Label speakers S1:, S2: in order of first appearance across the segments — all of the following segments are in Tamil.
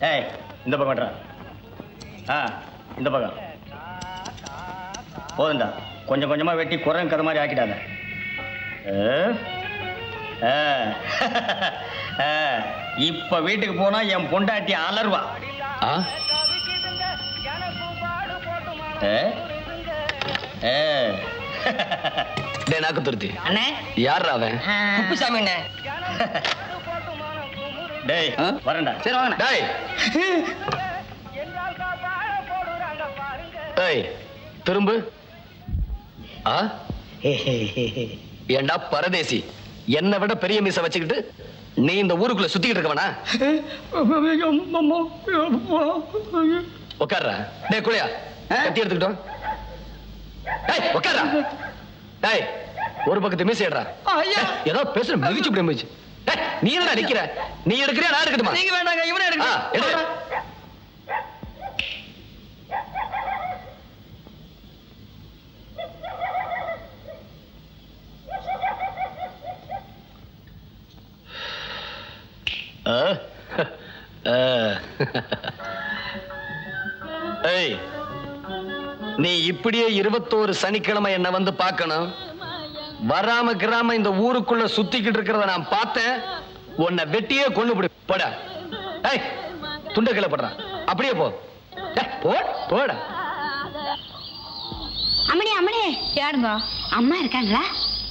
S1: ஏய் இந்த பக்கம் வெட்டுறா ஆ இந்த பக்கம். போதுண்டா கொஞ்சம் கொஞ்சமா வெட்டி குரங்கு கதை மாதிரி ஆக்கிட்டாங்க ஆ. ஆ. ஆ. இப்ப வீட்டுக்கு போனா என் பொண்டாட்டி அலர்வா
S2: நாக்கு துருத்தி.
S3: அண்ணே.
S2: யார் அவன்?
S3: குப்புசாமி அண்ணே.
S1: டேய்? வரேன்டா.
S3: சரி வாங்கண்ணே.
S2: டேய். டேய் திரும்ப. ஆ? ஏண்டா பரதேசி என்னை விட பெரிய மீச வச்சுக்கிட்டு நீ இந்த ஊருக்குள்ள சுத்திக்கிட்டு இருக்கவனா? உட்கார்றா டேய் குளியா கத்தி எடுத்துக்கிட்டோம் டேய் உட்கார்றா டேய் ஒரு பக்கத்து மீசை. டேய், ஏதோ பேசுற மிதிச்சு இப்படி மிதிச்சு நீ என்னடா நிக்கிற நீ எடுக்கிறியா நான் எடுக்கட்டுமா
S3: நீங்க வேண்டாங்க இவனே
S2: ஆ, எடு.
S3: எடுங்க
S2: ஆ? ஆ. ஏய் நீ இப்படியே இருபத்தோரு சனிக்கிழமை என்ன வந்து பார்க்கணும் வராம கிராம இந்த ஊருக்குள்ள சுத்திக்கிட்டு இருக்கிறத நான் பார்த்தேன். உன்னை வெட்டியே கொண்டு போடு. போடா. ஏய் துண்ட கீழே போடுறான் அப்படியே போ. போடா.
S4: அம்மணி அம்மணி.
S5: ஏடுங்க
S4: அம்மா இருக்காங்களா?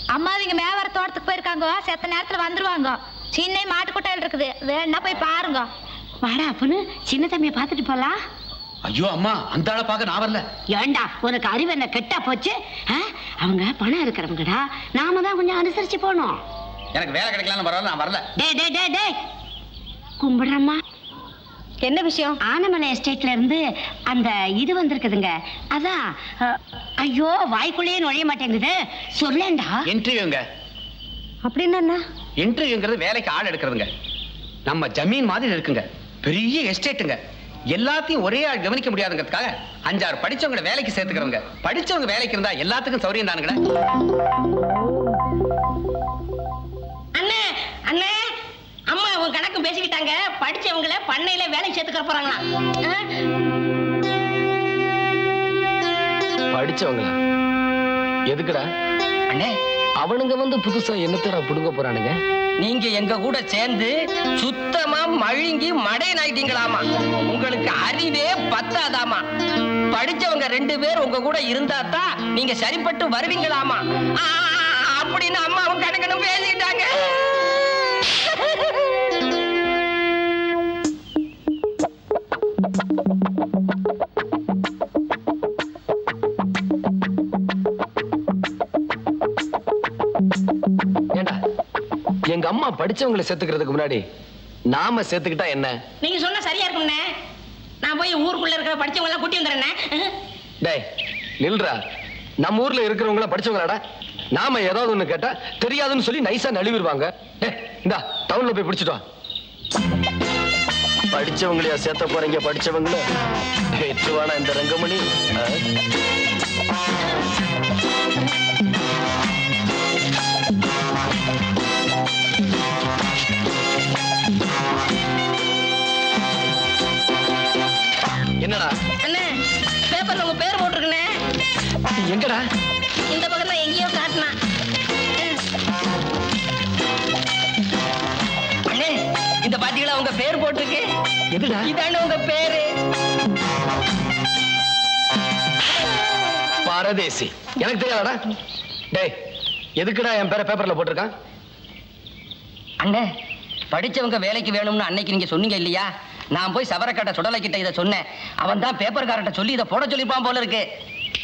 S5: அம்மா இங்க மேவர தோட்டத்துக்கு போயிருக்காங்க. செத்த நேரத்துல வந்துருவாங்க. சின்ன மாட்டுக்கொட்டையில் இருக்குது. வேணா போய் பாருங்க.
S4: வாடா அப்பனு சின்ன தம்பியை பார்த்துட்டு போலாம்.
S6: ஐயோ அம்மா அந்த ஆளை பார்க்க நான் வரல.
S4: ஏண்டா உனக்கு அறிவு என்ன கெட்டா போச்சு? ஆ? அவங்க பணம் இருக்கிறவங்கடா. நாம தான் கொஞ்சம் அனுசரிச்சு போகணும்.
S6: எனக்கு வேலை கிடைக்கலாம்னு பரவாயில்ல நான் வரல.
S4: டே டே டே டே கும்பிடுறம்மா.
S5: என்ன விஷயம்?
S4: ஆனமலை எஸ்டேட்ல இருந்து அந்த இது வந்திருக்குதுங்க. அதான் ஐயோ வாய்க்குள்ளேயே நுழைய மாட்டேங்குது. சொல்லேன்டா.
S6: இன்டர்வியூங்க
S5: அப்படின்னு
S6: இன்டர்வியூங்கிறது வேலைக்கு ஆள் எடுக்கிறதுங்க. நம்ம ஜமீன் மாதிரி இருக்குங்க. பெரிய எஸ்டேட்டுங்க. எல்லாத்தையும் ஒரே ஆள் கவனிக்க முடியாதுங்கிறதுக்காக அஞ்சாறு படிச்சவங்களை வேலைக்கு சேர்த்துக்கிறவங்க. படிச்சவங்க வேலைக்கு இருந்தா எல்லாத்துக்கும் சௌரியம் தானுங்களே.
S3: அண்ணே அண்ணே அம்மா உன் கணக்கு பேசிக்கிட்டாங்க. படிச்சவங்கள பண்ணையில வேலை சேர்த்துக்க போறாங்களாம் ஆ?
S2: படிச்சவங்களா? எதுக்குடா?
S3: அண்ணே
S2: அவனுங்க வந்து புதுசா என்னத்தடா புடுங்க போறானுங்க?
S3: நீங்க எங்க கூட சேர்ந்து சுத்தமா மழுங்கி மடையன் ஆயிட்டீங்களாமா உங்களுக்கு அறிவே பத்தாதாமா? படிச்சவங்க ரெண்டு பேர் உங்க கூட இருந்தா தான் நீங்க சரிப்பட்டு வருவீங்களாமா? ஆ, அப்படின்னு அம்மாவும் கணக்கணும்
S2: பேசிட்டாங்க. எங்க அம்மா படிச்சவங்களை சேர்த்துக்கிறதுக்கு முன்னாடி நாம சேர்த்துக்கிட்டா என்ன?
S3: நீங்க சொன்னா சரியா இருக்கும்ண்ணே நான் போய் ஊருக்குள்ள இருக்கிற படிச்சவங்க எல்லாம் கூட்டி வந்துடுறேண்ணே
S2: டேய் நில்றா. நம்ம ஊர்ல இருக்கிறவங்கள படிச்சவங்களாடா. நாம ஏதாவது ஒண்ணு கேட்டா தெரியாதுன்னு சொல்லி நைஸா நழுவிடுவாங்க. இந்தா டவுன்ல போய் பிடிச்சிட்டு வா. படிச்சவங்களையா சேர்த்த போறீங்க படிச்சவங்கள? ஏற்றுவானா இந்த ரங்கமணி. எங்கடா?
S3: இந்த பக்கத்துல எங்கேயோ காட்டினா. அண்ணே இந்த பாத்தீங்களா உங்க பேர் போட்டிருக்கு?
S2: எதுடா?
S3: இதானே உங்க பேரு?
S2: பாரதேசி. எனக்கு தெரியாதடா? டேய் எதுக்குடா என் பேரை பேப்பர்ல போட்டிருக்கான்?
S3: அண்ணே படிச்சவங்க வேலைக்கு வேணும்னு அன்னைக்கு நீங்க சொன்னீங்க இல்லையா? நான் போய் சவரக்கட்ட சுடலை கிட்ட இதை சொன்னேன். அவன் தான் பேப்பர்காரட்ட சொல்லி இதை போட சொல்லிருப்பான் போல இருக்கு.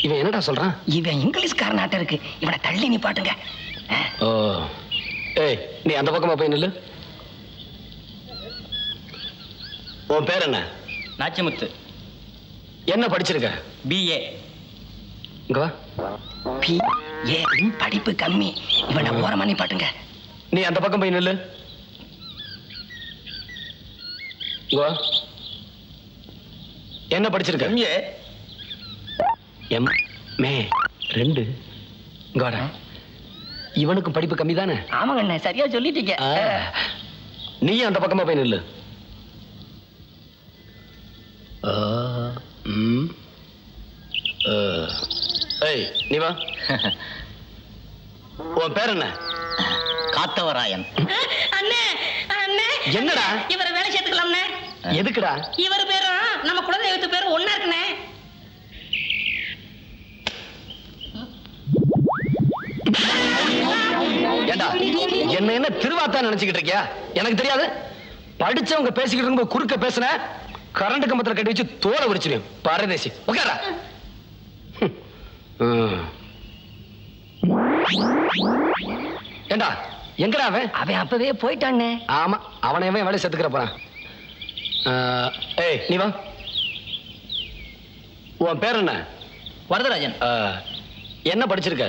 S2: இவன் என்னடா சொல்றான்?
S3: இவன் இங்கிலீஷ்கார நாட்டம் இருக்கு. இவனை தள்ளி நிப்பாட்டுங்க
S2: ஓ. ஏய் நீ அந்த பக்கமா போய் நில்லு. உன் பேர் என்ன?
S1: நாச்சிமுத்து.
S2: என்ன படிச்சிருக்க?
S1: பிஏ
S2: இங்க வா.
S3: பி ஏ படிப்பு கம்மி. இவனை ஓரமா நிப்பாட்டுங்க
S2: நீ அந்த பக்கம் போய் நில்லு. இங்க வா. என்ன படிச்சிருக்க?
S1: எம்ஏ
S2: எம் மே ரெண்டு. இங்க வாடா இவனுக்கு படிப்பு கம்மி தானே
S3: ஆமாங்க அண்ணே சரியா சொல்லிட்டீங்க.
S2: நீயும் அந்த பக்கமா போய் நில்லு. ஏய் நீ வா. உன் பேர் என்ன?
S1: காத்தவராயன்.
S4: அண்ணே அண்ணே.
S2: என்னடா?
S4: இவரை வேலை சேர்த்துக்கலாம்ண்ணே.
S2: எதுக்குடா?
S4: இவர் பேரும் நம்ம குலதெய்வத்து பேரும் ஒண்ணா இருக்குண்ணே.
S2: ஏண்டா என்ன என்ன திருவாத்தா நினைச்சுக்கிட்டு இருக்கியா? எனக்கு தெரியாது. படிச்சவங்க பேசிக்கிட்டு இருக்கும்போது குறுக்க பேசுன கரண்ட் கம்பத்துல கட்டி வச்சு தோலை உரிச்சிடும் பாரதேசி உட்காரா ஏண்டா எங்கடா அவன்?
S3: அவன் அப்பவே போயிட்டானே.
S2: ஆமா அவனை எவன் வேலை செத்துக்கிற போறான். ஏய் நீ வா. உன் பேர் என்ன?
S1: வரதராஜன்.
S2: என்ன படிச்சிருக்க?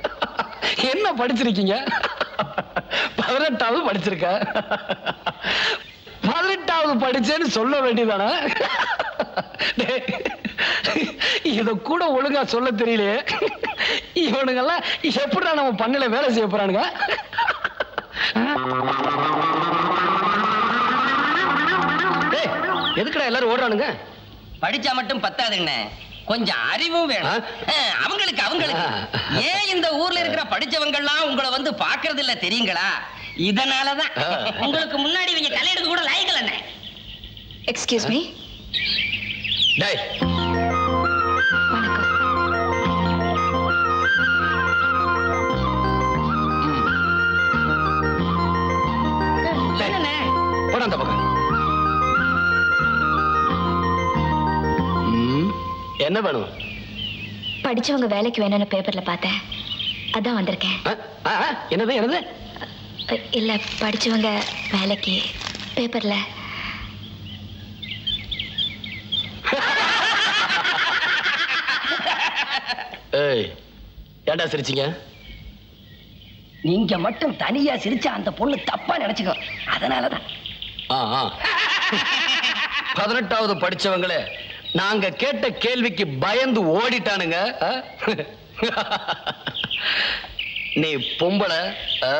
S2: என்ன படிச்சிருக்கீங்க? பதினெட்டாவது படிச்சிருக்க. பதினெட்டாவது படிச்சேன்னு சொல்ல வேண்டியதானே? டேய், இத கூட ஒழுங்கா சொல்ல தெரியலையே. இவனுங்கெல்லாம் எப்படிடா நம்ம பண்ணல வேலை செய்ய போறானுங்க? எதுக்குடா எல்லாரும் ஓடுறானுங்க?
S3: படிச்சா மட்டும் பத்தாதுங்கண்ணே. கொஞ்சம் அறிவும் வேணும். அவங்களுக்கு அவங்களுக்கு. ஏன் இந்த ஊர்ல இருக்கிற படிச்சவங்க எல்லாம் உங்களை வந்து பாக்குறது இல்ல தெரியுங்களா? இதனாலதான். உங்களுக்கு முன்னாடி இவங்க தலையெடுக்க கூட லாய்க்கல
S5: எக்ஸ்கியூஸ் மீ.
S2: டேய். போடா அந்த பக்கம். என்ன வேணும்?
S5: படிச்சவங்க வேலைக்கு வேணும்னு பேப்பர்ல பார்த்தேன். அதான் வந்திருக்கேன்.
S2: என்னது என்னது?
S5: இல்ல படிச்சவங்க வேலைக்கு பேப்பர்ல
S2: ஏய் ஏன்டா சிரிச்சீங்க?
S3: நீங்க மட்டும் தனியா சிரிச்சா அந்த பொண்ணு தப்பா நினைச்சுக்கோ அதனாலதான்.
S2: பதினெட்டாவது படிச்சவங்களே நாங்க கேட்ட கேள்விக்கு பயந்து ஓடிட்டானுங்க. ஆ? நீ பொம்பளை ஆ?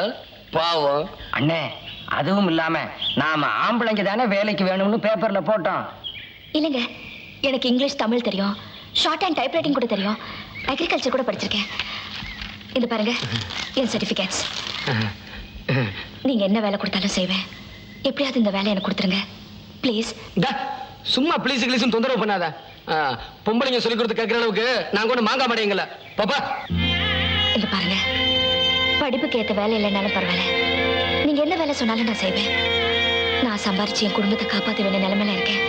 S2: பாவம்.
S3: அண்ணே அதுவும் இல்லாம நாம ஆம்பளைங்க தானே வேலைக்கு வேணும்னு பேப்பர்ல போட்டோம்.
S5: இல்லைங்க எனக்கு இங்கிலீஷ் தமிழ் தெரியும். ஷார்ட் அண்ட் டைப்ரைட்டிங் கூட தெரியும். அக்ரிகல்ச்சர் கூட படிச்சிருக்கேன். இது பாருங்க என் சர்டிஃபிகேட்ஸ் நீங்க என்ன வேலை கொடுத்தாலும் செய்வேன். எப்படியாவது இந்த வேலையை எனக்கு கொடுத்துருங்க. ப்ளீஸ்
S2: டா, சும்மா ப்ளீஸ் கிளீஸ் தொந்தரவு பண்ணாத. பொம்பளைங்க சொல்லி கொடுத்து கேட்கிற அளவுக்கு நாங்க ஒண்ணு மாங்கா மாட்டேங்கல பாப்பா.
S5: இங்க பாருங்க. படிப்புக்கு ஏத்த வேலை இல்லைனாலும் பரவாயில்ல. நீங்க என்ன வேலை சொன்னாலும் நான் செய்வேன். நான் சம்பாரிச்சு என் குடும்பத்தை காப்பாற்ற வேண்டிய நிலைமையில இருக்கேன்.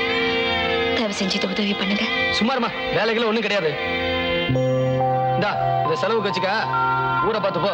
S5: தயவு செஞ்சு இது உதவி பண்ணுங்க.
S2: சும்மாருமா. வேலைகள் ஒண்ணும் கிடையாது. இந்தா இத செலவுக்கு வச்சுக்க. ஊரை பார்த்து போ.